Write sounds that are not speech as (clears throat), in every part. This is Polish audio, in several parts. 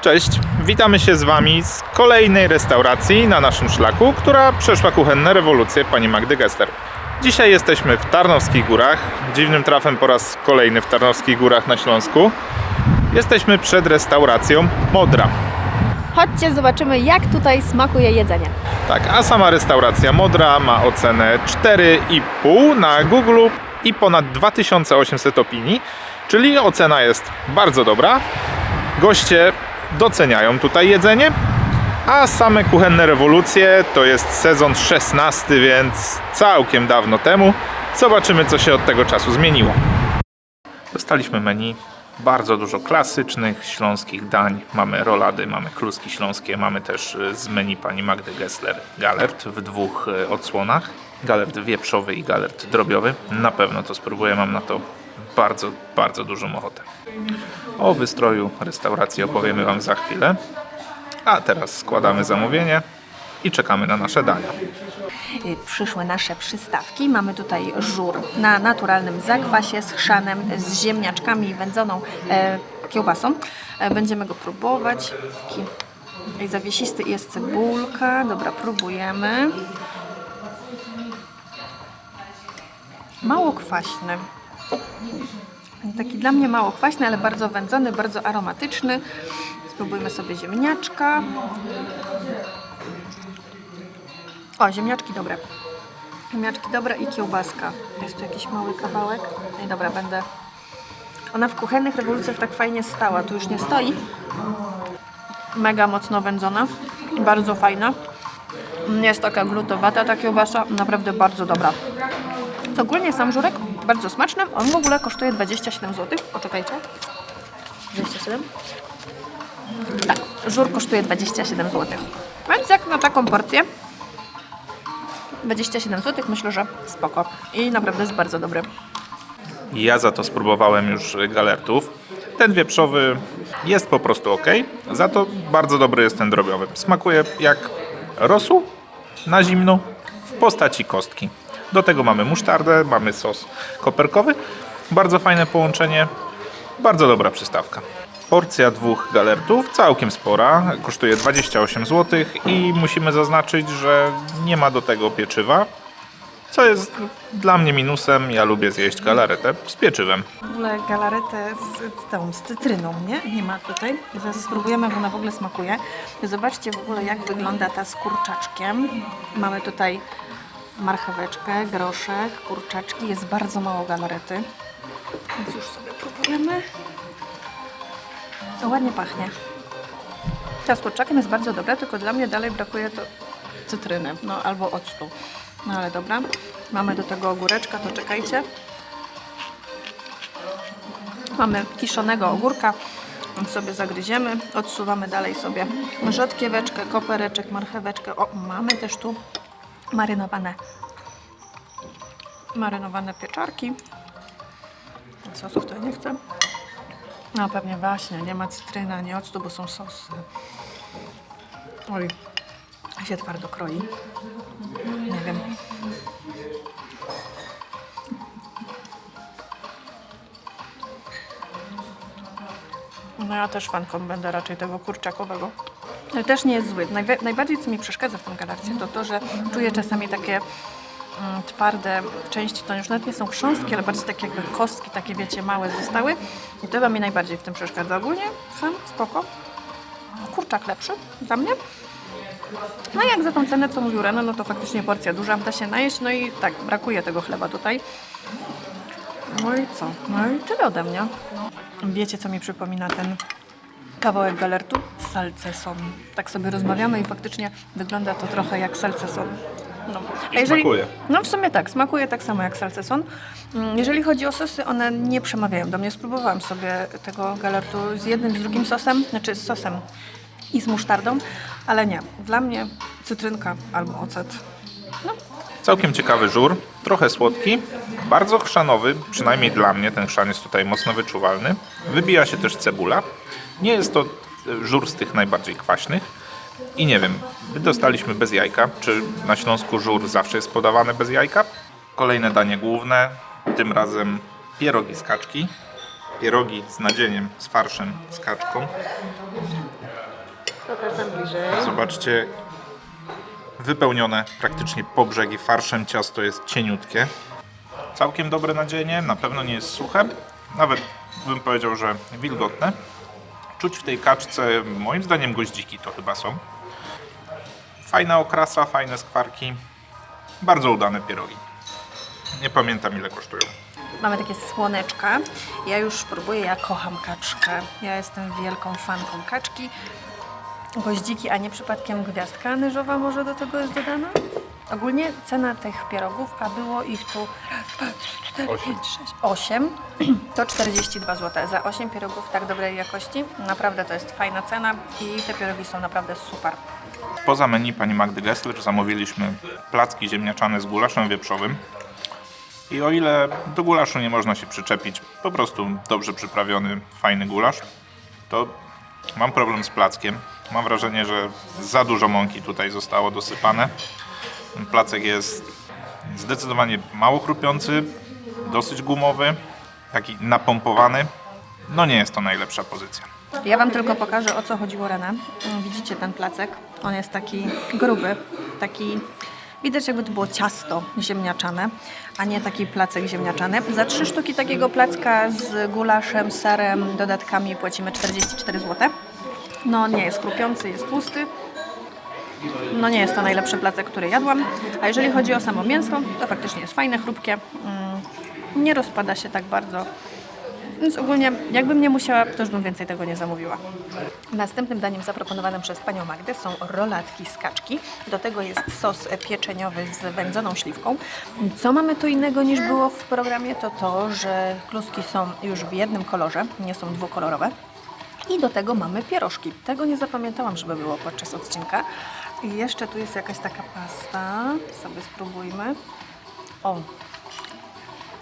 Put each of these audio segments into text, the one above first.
Cześć, witamy się z Wami z kolejnej restauracji na naszym szlaku, która przeszła kuchenne rewolucje pani Magdy Gester. Dzisiaj jesteśmy w Tarnowskich Górach, dziwnym trafem po raz kolejny w Tarnowskich Górach na Śląsku. Jesteśmy przed restauracją Modra. Chodźcie, zobaczymy, jak tutaj smakuje jedzenie. Tak, a sama restauracja Modra ma ocenę 4,5 na Google i ponad 2800 opinii, czyli ocena jest bardzo dobra. Goście doceniają tutaj jedzenie, a same kuchenne rewolucje to jest sezon 16, więc całkiem dawno temu. Zobaczymy, co się od tego czasu zmieniło. Dostaliśmy menu. Bardzo dużo klasycznych śląskich dań. Mamy rolady, mamy kluski śląskie, mamy też y, z menu pani Magdy Gessler galert w dwóch y, odsłonach. Galert wieprzowy i galert drobiowy. Na pewno to spróbuję, mam na to bardzo, bardzo dużą ochotę. O wystroju restauracji opowiemy Wam za chwilę. A teraz składamy zamówienie i czekamy na nasze dania. Y, Przyszły nasze przystawki. Mamy tutaj żur na naturalnym zakwasie z chrzanem, z ziemniaczkami i wędzoną e, kiełbasą. E, będziemy go próbować. Taki zawiesisty jest cebulka. Dobra, próbujemy. Mało kwaśny. Taki dla mnie mało kwaśny, ale bardzo wędzony, bardzo aromatyczny. Spróbujmy sobie ziemniaczka. O, ziemniaczki dobre. Ziemniaczki dobre i kiełbaska. Jest tu jakiś mały kawałek. No i dobra, będę... Ona w kuchennych rewolucjach tak fajnie stała. Tu już nie stoi. Mega mocno wędzona. Bardzo fajna. Nie jest taka glutowata ta kiełbasa. Naprawdę bardzo dobra. Ogólnie sam żurek bardzo smaczny. On w ogóle kosztuje 27 zł. Poczekajcie. 27? Tak, żur kosztuje 27 zł. Więc jak na taką porcję 27 zł myślę, że spoko. I naprawdę jest bardzo dobry. Ja za to spróbowałem już galertów. Ten wieprzowy jest po prostu ok, za to bardzo dobry jest ten drobiowy. Smakuje jak rosół na zimno w postaci kostki. Do tego mamy musztardę, mamy sos koperkowy. Bardzo fajne połączenie, bardzo dobra przystawka. Porcja dwóch galertów, całkiem spora, kosztuje 28 zł i musimy zaznaczyć, że nie ma do tego pieczywa, co jest dla mnie minusem. Ja lubię zjeść galaretę z pieczywem. W ogóle galaretę z, tą, z cytryną, nie? Nie ma tutaj. Zaraz spróbujemy, jak ona w ogóle smakuje. Zobaczcie w ogóle, jak wygląda ta z kurczaczkiem. Mamy tutaj marcheweczkę, groszek, kurczaczki. Jest bardzo mało galarety. Więc już sobie próbujemy. To ładnie pachnie. Ta z kurczakiem jest bardzo dobra, tylko dla mnie dalej brakuje to cytryny, no albo octu. No ale dobra. Mamy do tego ogóreczka, to czekajcie. Mamy kiszonego ogórka, sobie zagryziemy. Odsuwamy dalej sobie rzodkieweczkę, kopereczek, marcheweczkę. O, mamy też tu marynowane marynowane pieczarki. Sosów to nie chcę. No pewnie właśnie, nie ma cytryny, ani octu, bo są sosy. Oj, się twardo kroi. Nie wiem. No ja też fanką będę raczej tego kurczakowego. Ale też nie jest zły. Najwa- najbardziej co mi przeszkadza w tym galarcie to to, że czuję czasami takie mm, twarde części, to już nawet nie są chrząstki, ale bardziej takie jakby kostki, takie wiecie, małe zostały. I to chyba mi najbardziej w tym przeszkadza. Ogólnie sam spoko. Kurczak lepszy dla mnie. No i jak za tą cenę, co mówił Reno, no to faktycznie porcja duża, da się najeść, no i tak, brakuje tego chleba tutaj. No i co? No i tyle ode mnie. Wiecie, co mi przypomina ten kawałek galertu? Salceson. Tak sobie rozmawiamy i faktycznie wygląda to trochę jak salceson. No. A smakuje. No w sumie tak, smakuje tak samo jak salceson. Mm, Jeżeli chodzi o sosy, one nie przemawiają do mnie. Spróbowałam sobie tego galertu z jednym, z drugim sosem, znaczy z sosem i z musztardą, ale nie. Dla mnie cytrynka albo ocet. No, Całkiem ciekawy żur, trochę słodki, bardzo chrzanowy, przynajmniej dla mnie ten chrzan jest tutaj mocno wyczuwalny. Wybija się też cebula. Nie jest to żur z tych najbardziej kwaśnych. I nie wiem, my dostaliśmy bez jajka. Czy na Śląsku żur zawsze jest podawany bez jajka? Kolejne danie główne, tym razem pierogi z kaczki. Pierogi z nadzieniem, z farszem, z kaczką. pokaż nam bliżej. Zobaczcie, wypełnione praktycznie po brzegi farszem ciasto jest cieniutkie. Całkiem dobre nadzienie, na pewno nie jest suche, nawet bym powiedział, że wilgotne. Czuć w tej kaczce, moim zdaniem goździki to chyba są. Fajna okrasa, fajne skwarki, bardzo udane pierogi. Nie pamiętam ile kosztują. Mamy takie słoneczka. Ja już próbuję, ja kocham kaczkę. Ja jestem wielką fanką kaczki. Goździki, a nie przypadkiem gwiazdka nyżowa może do tego jest dodana? Ogólnie cena tych pierogów, a było ich tu raz, dwa, trzy, cztery, Osiem. pięć, sześć, osiem, (clears throat) to 42 zł. Za 8 pierogów tak dobrej jakości. Naprawdę to jest fajna cena i te pierogi są naprawdę super. Poza menu pani Magdy Gessler zamówiliśmy placki ziemniaczane z gulaszem wieprzowym. I o ile do gulaszu nie można się przyczepić, po prostu dobrze przyprawiony, fajny gulasz, to mam problem z plackiem. Mam wrażenie, że za dużo mąki tutaj zostało dosypane. Ten placek jest zdecydowanie mało chrupiący, dosyć gumowy, taki napompowany. No nie jest to najlepsza pozycja. Ja Wam tylko pokażę o co chodziło Renę. Mm, Widzicie ten placek? On jest taki gruby, taki... Widać jakby to było ciasto ziemniaczane, a nie taki placek ziemniaczany. Za trzy sztuki takiego placka z gulaszem, serem, dodatkami płacimy 44 zł. No nie jest chrupiący, jest tłusty. No nie jest to najlepszy placek, który jadłam. A jeżeli chodzi o samo mięso, to faktycznie jest fajne, chrupkie. Mm, Nie rozpada się tak bardzo. Więc ogólnie, jakbym nie musiała, to już bym więcej tego nie zamówiła. Następnym daniem zaproponowanym przez panią Magdę są rolatki z kaczki. Do tego jest sos pieczeniowy z wędzoną śliwką. Co mamy tu innego niż było w programie, to to, że kluski są już w jednym kolorze, nie są dwukolorowe. I do tego mamy pierożki. Tego nie zapamiętałam, żeby było podczas odcinka. I jeszcze tu jest jakaś taka pasta. Sobie spróbujmy. O,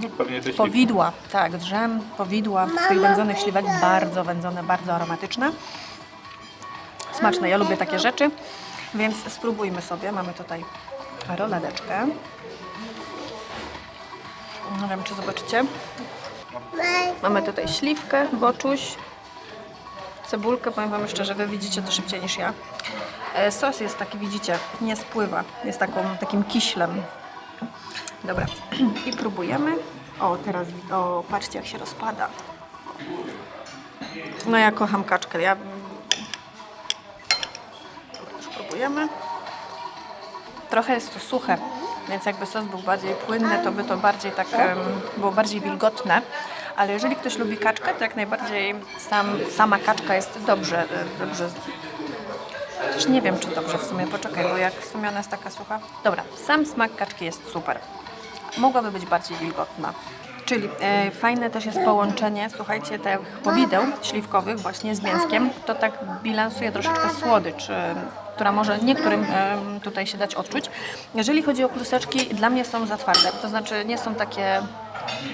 No, pewnie te Powidła, tak, drzem, powidła z tych wędzonych śliwek, bardzo wędzone, bardzo aromatyczne. Smaczne, ja lubię takie rzeczy, więc spróbujmy sobie. Mamy tutaj roladeczkę. Nie wiem, czy zobaczycie. Mamy tutaj śliwkę, boczuś, cebulkę. Powiem Wam jeszcze, że Wy widzicie to szybciej niż ja. E, Sos jest taki, widzicie, nie spływa. Jest taką, takim kiślem. Dobra, (clears throat) i próbujemy. O, teraz, o, patrzcie jak się rozpada. No ja kocham kaczkę, ja... Dobra, już próbujemy. Trochę jest to suche, więc jakby sos był bardziej płynny, to by to bardziej tak em, było bardziej wilgotne. Ale jeżeli ktoś lubi kaczkę, to jak najbardziej sam, sama kaczka jest dobrze, e, dobrze Też nie wiem, czy dobrze w sumie, poczekaj, bo jak w sumie ona jest taka sucha. Dobra, sam smak kaczki jest super. Mogłaby być bardziej wilgotna. Czyli e, fajne też jest połączenie, słuchajcie, tych powideł śliwkowych właśnie z mięskiem. To tak bilansuje troszeczkę słodycz, e, która może niektórym tutaj się dać odczuć. Jeżeli chodzi o kluseczki, dla mnie są za twarde. To znaczy nie są takie,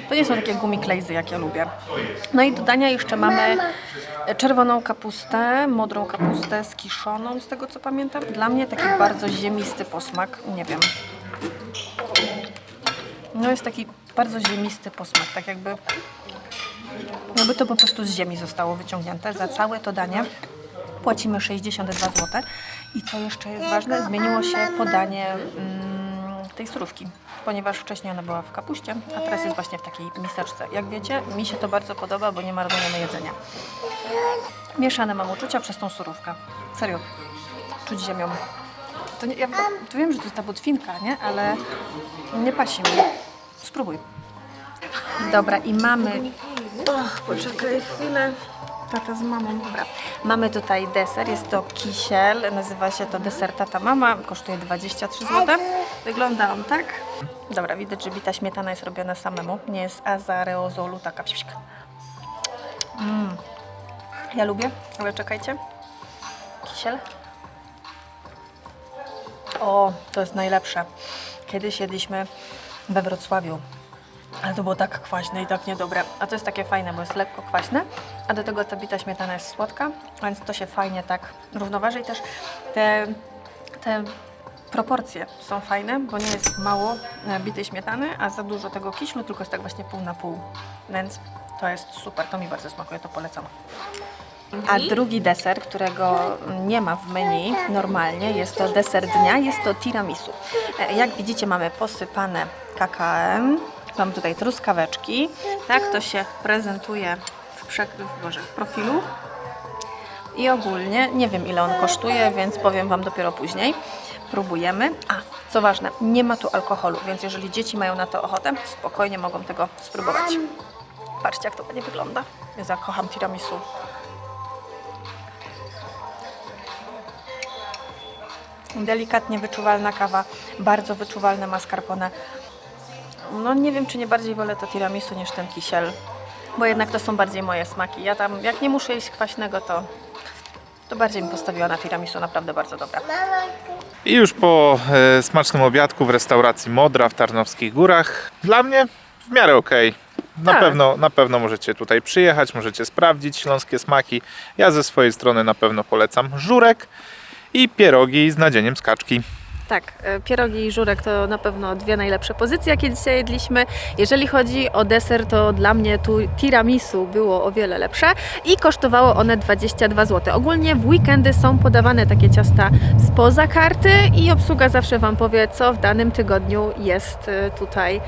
to nie są takie gumiklejzy, jak ja lubię. No i do dania jeszcze mamy czerwoną kapustę, modrą kapustę skiszoną, z tego co pamiętam. Dla mnie taki bardzo ziemisty posmak, nie wiem. No jest taki bardzo ziemisty posmak, tak jakby, jakby to po prostu z ziemi zostało wyciągnięte. Za całe to danie płacimy 62 zł. I co jeszcze jest ważne, zmieniło się podanie mm, tej surówki, ponieważ wcześniej ona była w kapuście, a teraz jest właśnie w takiej miseczce. Jak wiecie, mi się to bardzo podoba, bo nie marnujemy jedzenia. Mieszane mam uczucia przez tą surówkę. Serio, czuć ziemią. To nie, ja to wiem, że to jest ta botwinka, nie? Ale nie pasi mi. Spróbuj. Dobra, i mamy... Och, poczekaj chwilę. Tata z mamą, dobra. Mamy tutaj deser, jest to kisiel, nazywa się to deser Tata Mama, kosztuje 23 zł. Wygląda on tak. Dobra, widać, że bita śmietana jest robiona samemu, nie jest azareozolu, taka wsiśka. Mm. Ja lubię, ale czekajcie. Kisiel. O, to jest najlepsze. Kiedyś jedliśmy we Wrocławiu, ale to było tak kwaśne i tak niedobre. A to jest takie fajne, bo jest lekko kwaśne, a do tego ta bita śmietana jest słodka, więc to się fajnie tak równoważy i też te, te proporcje są fajne, bo nie jest mało e, bitej śmietany, a za dużo tego kiślu, tylko jest tak właśnie pół na pół. Więc to jest super, to mi bardzo smakuje, to polecam. A drugi deser, którego nie ma w menu normalnie, jest to deser dnia, jest to tiramisu. E, Jak widzicie mamy posypane kakaem, mam tutaj truskaweczki. Tak to się prezentuje w, przekryw, Boże, w profilu. I ogólnie nie wiem ile on kosztuje, więc powiem Wam dopiero później. Próbujemy. A, co ważne, nie ma tu alkoholu, więc jeżeli dzieci mają na to ochotę, spokojnie mogą tego spróbować. Patrzcie jak to ładnie wygląda. Ja zakocham tiramisu. Delikatnie wyczuwalna kawa, bardzo wyczuwalne mascarpone. No nie wiem, czy nie bardziej wolę to tiramisu niż ten kisiel, bo jednak to są bardziej moje smaki. Ja tam, jak nie muszę jeść kwaśnego, to, to bardziej bym postawiła na tiramisu, naprawdę bardzo dobra. I już po e, smacznym obiadku w restauracji Modra w Tarnowskich Górach, dla mnie w miarę okej. Na, Tak. pewno, na pewno możecie tutaj przyjechać, możecie sprawdzić śląskie smaki. Ja ze swojej strony na pewno polecam żurek i pierogi z nadzieniem z kaczki. Tak, e, pierogi i żurek to na pewno dwie najlepsze pozycje, jakie dzisiaj jedliśmy. Jeżeli chodzi o deser, to dla mnie tu tiramisu było o wiele lepsze i kosztowało one 22 zł. Ogólnie w weekendy są podawane takie ciasta spoza karty i obsługa zawsze Wam powie, co w danym tygodniu jest e, tutaj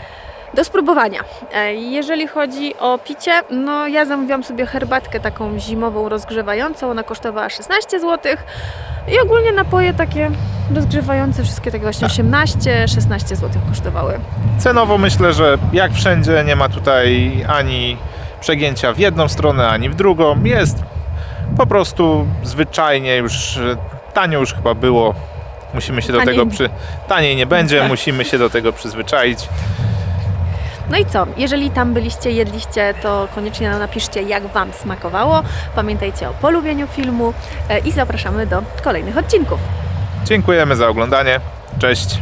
do spróbowania. E, Jeżeli chodzi o picie, no ja zamówiłam sobie herbatkę taką zimową, rozgrzewającą, ona kosztowała 16 zł i ogólnie napoje takie rozgrzewające, wszystkie takie właśnie 18-16 zł kosztowały. Cenowo myślę, że jak wszędzie nie ma tutaj ani przegięcia w jedną stronę, ani w drugą. Jest po prostu zwyczajnie już tanio już chyba było. Musimy się do Taniej. tego przy... Taniej nie będzie, Tak. musimy się do tego przyzwyczaić. No i co? Jeżeli tam byliście, jedliście, to koniecznie napiszcie, jak Wam smakowało. Pamiętajcie o polubieniu filmu e, i zapraszamy do kolejnych odcinków. Dziękujemy za oglądanie. Cześć.